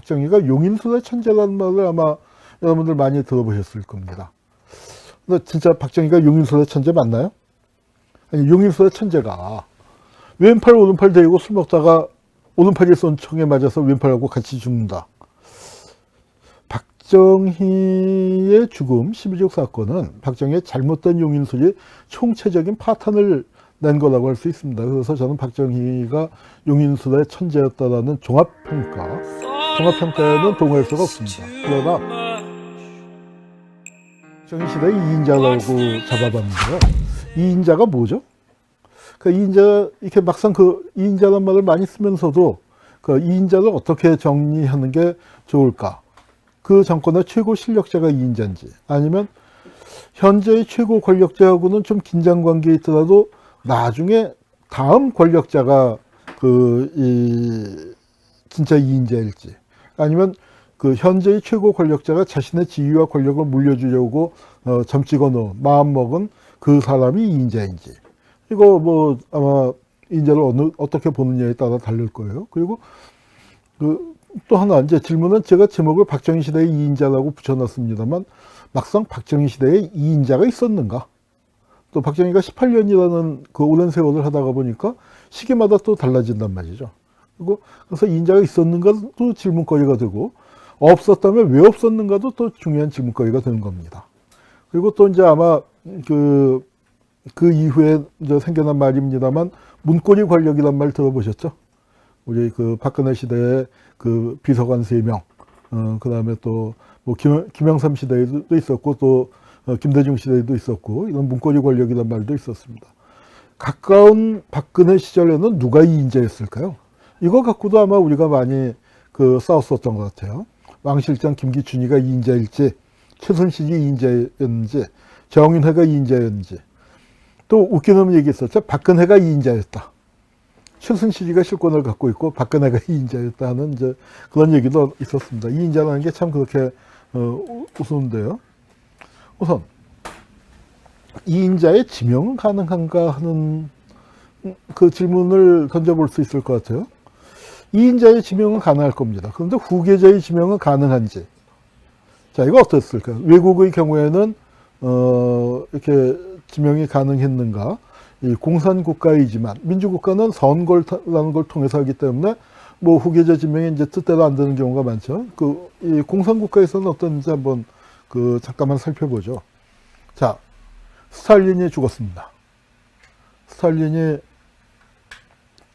박정희가 용인수의 천재라는 말을 아마 여러분들 많이 들어보셨을 겁니다. 근데 진짜 박정희가 용인수의 천재 맞나요? 아니, 용인수의 천재가 왼팔 오른팔 대고 술 먹다가 오른팔이 쏜 총에 맞아서 왼팔하고 같이 죽는다. 박정희의 죽음 12족 사건은 박정희의 잘못된 용인술이 총체적인 파탄을 낸 거라고 할 수 있습니다. 그래서 저는 박정희가 용인술의 천재였다라는 종합평가, 종합평가에는 동의할 수가 없습니다. 그러나 박정희 시대 이인자라고 잡아봤는데요. 이인자가 뭐죠? 그 이인자 이렇게 막상 그 이인자란 말을 많이 쓰면서도 그 이인자를 어떻게 정리하는 게 좋을까? 그 정권의 최고 실력자가 이인자인지 아니면 현재의 최고 권력자하고는 좀 긴장 관계에 있더라도 나중에 다음 권력자가 그 이 진짜 이인자일지 아니면 그 현재의 최고 권력자가 자신의 지위와 권력을 물려주려고 어, 점찍어 놓은 마음 먹은 그 사람이 이인자인지 이거 뭐 아마 인자를 어느 어떻게 보느냐에 따라 다를 거예요. 그리고 그 또 하나 이제 질문은 제가 제목을 박정희 시대의 이인자라고 붙여놨습니다만 막상 박정희 시대에 이인자가 있었는가? 또 박정희가 18년이라는 그 오랜 세월을 하다가 보니까 시기마다 또 달라진단 말이죠. 그리고 그래서 이인자가 있었는가도 질문거리가 되고 없었다면 왜 없었는가도 또 중요한 질문거리가 되는 겁니다. 그리고 또 이제 아마 그, 그 이후에 이제 생겨난 말입니다만 문고리 권력이란 말 들어보셨죠? 우리 그 박근혜 시대에 그 비서관 세명 어, 그 다음에 또 뭐 김영삼 시대에도 있었고 또 어, 김대중 시대에도 있었고 이런 문고리 권력이란 말도 있었습니다. 가까운 박근혜 시절에는 누가 이인자였을까요? 이거 갖고도 아마 우리가 많이 그 싸웠었던 것 같아요. 왕 실장 김기춘이가 이인자일지, 최순실이 이인자였는지, 정윤회가 이인자였는지. 또 웃기는 얘기 있었죠. 박근혜가 이인자였다. 최순실이가 실권을 갖고 있고 박근혜가 이인자였다 하는 이제 그런 얘기도 있었습니다. 이인자라는 게 참 그렇게 어, 우스운데요. 우선 이인자의 지명은 가능한가 하는 그 질문을 던져볼 수 있을 것 같아요. 이인자의 지명은 가능할 겁니다. 그런데 후계자의 지명은 가능한지. 자, 이거 어떻을까요? 외국의 경우에는, 어, 이렇게 지명이 가능했는가? 이 공산국가이지만, 민주국가는 선거라는 걸 통해서 하기 때문에, 뭐 후계자 지명이 이제 뜻대로 안 되는 경우가 많죠. 그, 이 공산국가에서는 어떤지 한번 그, 잠깐만 살펴보죠. 자, 스탈린이 죽었습니다. 스탈린이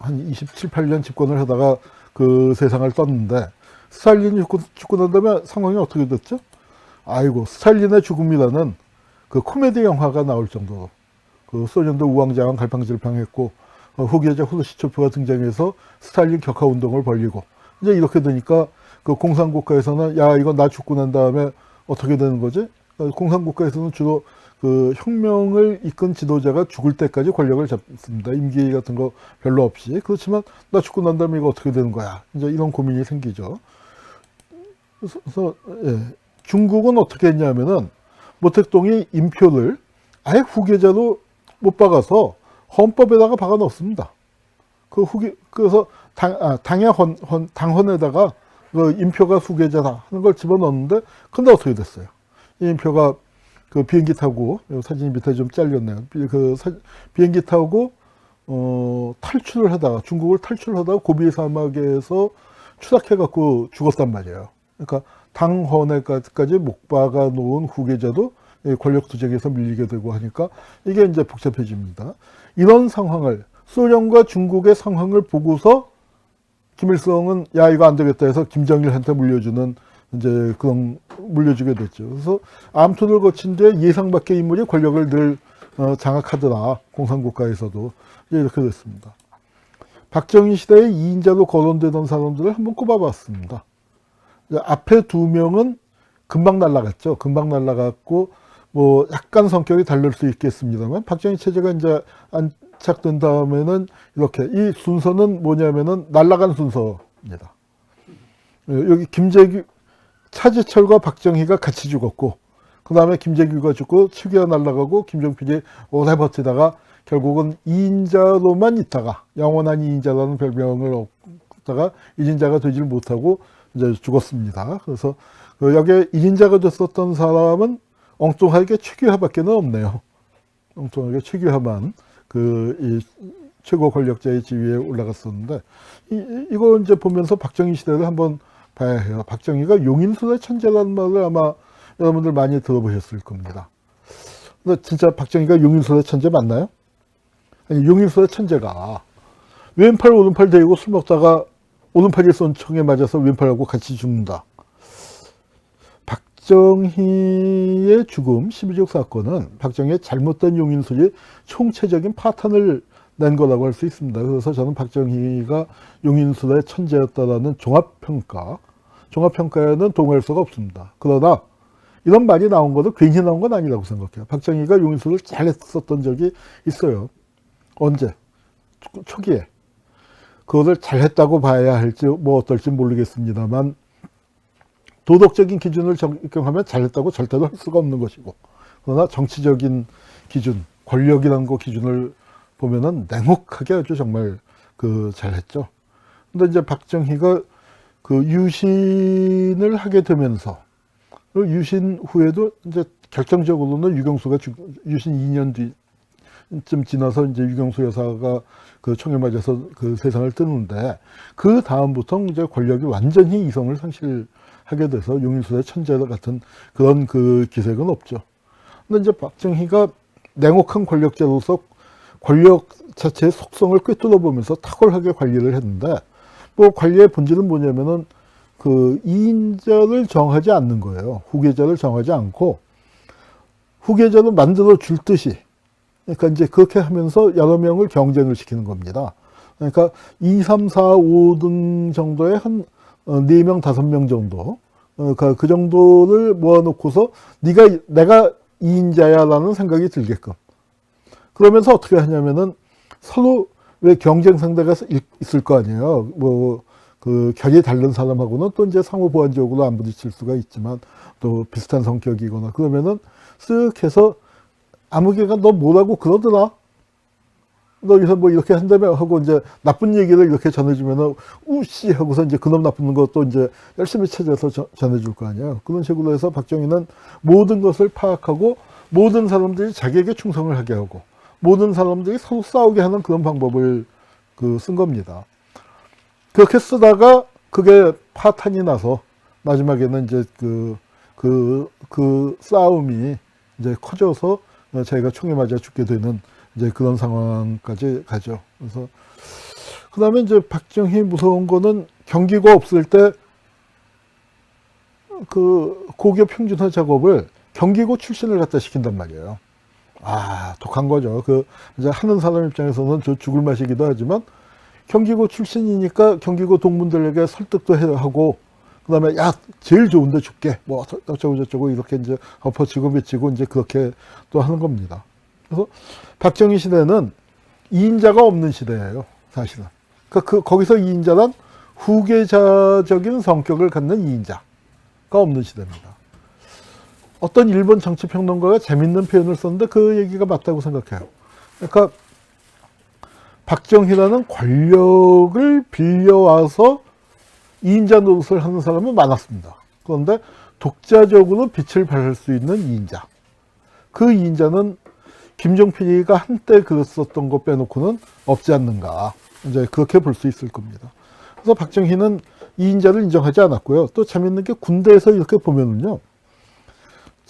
한 27, 8년 집권을 하다가 그 세상을 떴는데 스탈린이 죽고, 난 다음에 상황이 어떻게 됐죠? 아이고 스탈린의 죽음이라는 그 코미디 영화가 나올 정도로 그 소련도 우왕좌왕 갈팡질팡했고 어, 후계자 후르시초프가 등장해서 스탈린 격하 운동을 벌리고 이제 이렇게 되니까 그 공산국가에서는 야 이거 나 죽고 난 다음에 어떻게 되는 거지? 어, 공산국가에서는 주로 그 혁명을 이끈 지도자가 죽을 때까지 권력을 잡습니다. 임기 같은 거 별로 없이. 그렇지만 나 죽고 난 다음에 이거 어떻게 되는 거야? 이제 이런 고민이 생기죠. 그래서, 예. 중국은 어떻게 했냐면은 모택동이 임표를 아예 후계자로 못 박아서 헌법에다가 박아 넣습니다. 그 후계 그래서 당, 아, 당의 헌, 헌, 당헌에다가 그 임표가 후계자다 하는 걸 집어넣었는데 근데 어떻게 됐어요? 이 임표가 그 비행기 타고 요 사진이 밑에 좀 잘렸네요. 비, 그 사, 비행기 타고 어, 탈출을 하다가 중국을 탈출하다가 고비 사막에서 추락해 갖고 죽었단 말이에요. 그러니까 당헌에까지 못 박아 놓은 후계자도 이 권력 투쟁에서 밀리게 되고 하니까 이게 이제 복잡해집니다. 이런 상황을 소련과 중국의 상황을 보고서 김일성은 야 이거 안 되겠다 해서 김정일한테 물려주는 이제 그런 물려주게 됐죠. 그래서 암투를 거친 뒤에 예상 밖의 인물이 권력을 늘 어, 장악하더라. 공산국가에서도 이렇게 됐습니다. 박정희 시대에 2인자로 거론되던 사람들을 한번 꼽아봤습니다. 앞에 두 명은 금방 날라갔죠. 금방 날라갔고 뭐 약간 성격이 다를 수 있겠습니다만 박정희 체제가 이제 안착된 다음에는 이렇게 이 순서는 뭐냐면은 날라간 순서입니다. 여기 김재규 차지철과 박정희가 같이 죽었고 그 다음에 김재규가 죽고 측위가 날아가고 김종필이 오래 버티다가 결국은 2인자로만 있다가 영원한 2인자라는 별명을 얻다가 1인자가 되질 못하고 이제 죽었습니다. 그래서 그 여기에 1인자가 됐었던 사람은 엉뚱하게 최규하밖에 없네요. 엉뚱하게 최규하만 그이 최고 권력자의 지위에 올라갔었는데 이, 이거 이제 보면서 박정희 시대를 한번 봐야 해요. 박정희가 용인술의 천재라는 말을 아마 여러분들 많이 들어보셨을 겁니다. 근데 진짜 박정희가 용인술의 천재 맞나요? 아니, 용인술의 천재가 왼팔 오른팔 대고 술 먹다가 오른팔이 쏜 총에 맞아서 왼팔하고 같이 죽는다. 박정희의 죽음 12.6 사건은 박정희의 잘못된 용인술이 총체적인 파탄을 낸 거라고 할 수 있습니다. 그래서 저는 박정희가 용인술의 천재였다라는 종합평가, 종합평가에는 동의할 수가 없습니다. 그러나 이런 말이 나온 것도 괜히 나온 건 아니라고 생각해요. 박정희가 용인술을 잘했었던 적이 있어요. 언제? 초- 초기에. 그것을 잘 했다고 봐야 할지 뭐 어떨지 모르겠습니다만 도덕적인 기준을 적용하면 잘했다고 절대로 할 수가 없는 것이고 그러나 정치적인 기준, 권력이라는 거 기준을 보면은 냉혹하게 아주 정말 그 잘했죠. 근데 이제 박정희가 그 유신을 하게 되면서 그 유신 후에도 이제 결정적으로는 유경수가 죽, 유신 2년 뒤쯤 지나서 이제 유경수 여사가 그 총에 맞아서 그 세상을 뜨는데 그 다음부터 이제 권력이 완전히 이성을 상실하게 돼서 용인수의 천재 같은 그런 그 기색은 없죠. 근데 이제 박정희가 냉혹한 권력자로서 권력 자체의 속성을 꿰뚫어 보면서 탁월하게 관리를 했는데 뭐 관리의 본질은 뭐냐면은 그 이인자를 정하지 않는 거예요. 후계자를 정하지 않고 후계자를 만들어 줄 듯이 그러니까 이제 그렇게 하면서 여러 명을 경쟁을 시키는 겁니다. 그러니까 2, 3, 4, 5 등 정도의 한 어, 4명, 5명 정도 어, 그, 그 정도를 모아놓고서 네가 내가 이인자야라는 생각이 들게끔 그러면서 어떻게 하냐면은 서로 왜 경쟁 상대가 있- 있을 거 아니에요. 뭐, 그, 결이 다른 사람하고는 또 이제 상호 보완적으로 안 부딪힐 수가 있지만 또 비슷한 성격이거나 그러면은 쓱 해서 아무개가 너 뭐라고 그러더라? 너 여기서 뭐 이렇게 한다며 하고 이제 나쁜 얘기를 이렇게 전해주면은 우씨 하고서 이제 그놈 나쁜 것도 이제 열심히 찾아서 저- 전해줄 거 아니에요. 그런 식으로 해서 박정희는 모든 것을 파악하고 모든 사람들이 자기에게 충성을 하게 하고 모든 사람들이 서로 싸우게 하는 그런 방법을 그 쓴 겁니다. 그렇게 쓰다가 그게 파탄이 나서 마지막에는 이제 그, 그, 그 싸움이 이제 커져서 자기가 총에 맞아 죽게 되는 이제 그런 상황까지 가죠. 그래서 그 다음에 이제 박정희 무서운 거는 경기가 없을 때 그 고교 평준화 작업을 경기고 출신을 갖다 시킨단 말이에요. 아, 독한 거죠. 그, 이제 하는 사람 입장에서는 저 죽을 맛이기도 하지만 경기고 출신이니까 경기고 동문들에게 설득도 해- 하고 그 다음에 야, 제일 좋은데 줄게. 뭐 어쩌- 어쩌고 저쩌고 이렇게 이제 엎어치고 배치고 이제 그렇게 또 하는 겁니다. 그래서 박정희 시대는 이인자가 없는 시대예요. 사실은. 그, 그 거기서 이인자란 후계자적인 성격을 갖는 이인자가 없는 시대입니다. 어떤 일본 정치평론가가 재밌는 표현을 썼는데 그 얘기가 맞다고 생각해요. 그러니까 박정희라는 권력을 빌려와서 이인자 노릇을 하는 사람은 많았습니다. 그런데 독자적으로 빛을 발할 수 있는 이인자. 그 이인자는 김종필이가 한때 그랬었던 거 빼놓고는 없지 않는가. 이제 그렇게 볼 수 있을 겁니다. 그래서 박정희는 이인자를 인정하지 않았고요. 또 재밌는 게 군대에서 이렇게 보면은요.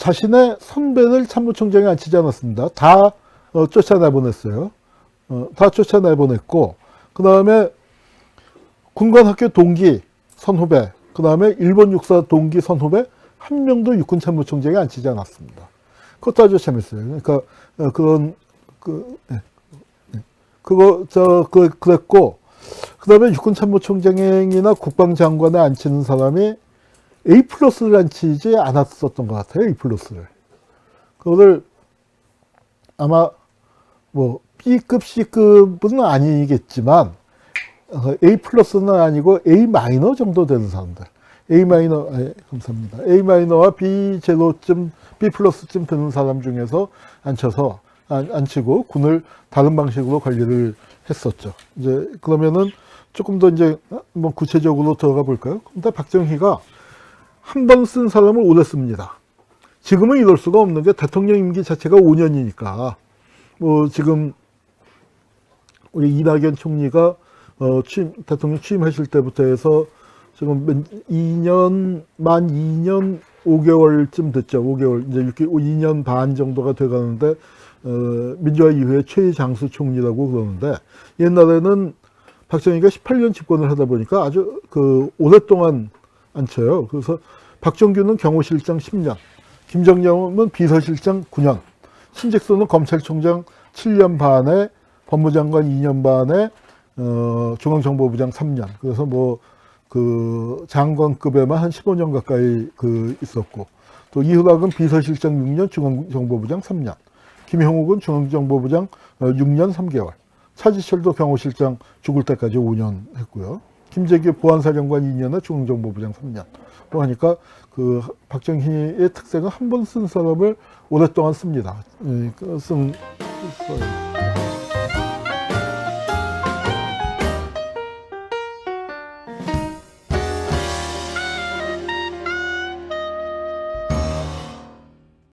자신의 선배를 참모총장에 앉히지 않았습니다. 다 어, 쫓아내보냈어요. 어, 다 쫓아내보냈고, 그 다음에 군관학교 동기 선후배, 그 다음에 일본 육사 동기 선후배 한 명도 육군 참모총장에 앉히지 않았습니다. 그것도 아주 재밌어요. 그러니까 어, 그런 그 예, 예. 그거 저 그 그랬고, 그 다음에 육군 참모총장이나 국방장관에 앉히는 사람이 A 플러스를 앉히지 않았었던 것 같아요. A 플러스를. 그거를 아마 뭐 B급, C급은 아니겠지만 어, A 플러스는 아니고 A 마이너 정도 되는 사람들. A 마이너, 아, 감사합니다. A 마이너와 B 제로쯤, B 플러스쯤 되는 사람 중에서 앉혀서 안- 앉히고 군을 다른 방식으로 관리를 했었죠. 이제 그러면은 조금 더 이제 뭐 구체적으로 들어가 볼까요? 근데 박정희가 한 번 쓴 사람을 오래 씁니다. 지금은 이럴 수가 없는 게 대통령 임기 자체가 5년이니까 뭐 지금 우리 이낙연 총리가 어 취임 대통령 취임하실 때부터 해서 지금 몇- 2년 만 2년 5개월쯤 됐죠. 5개월 이제 6개, 2년 반 정도가 돼 가는데 어 민주화 이후에 최장수 총리라고 그러는데 옛날에는 박정희가 18년 집권을 하다 보니까 아주 그 오랫동안 앉혀요. 그래서 박정규는 경호실장 10년, 김정남은 비서실장 9년, 신직수는 검찰총장 7년 반에 법무장관 2년 반에 어, 중앙정보부장 3년. 그래서 뭐 그 장관급에만 한 15년 가까이 그 있었고 또 이후락은 비서실장 6년, 중앙정보부장 3년, 김형욱은 중앙정보부장 어, 6년 3개월, 차지철도 경호실장 죽을 때까지 5년 했고요. 김재규 보안사령관 2년에 중앙정보부장 3년. 뭐 하니까 그 박정희의 특색은 한 번 쓴 사람을 오랫동안 씁니다. 예, 그 쓴, 써요.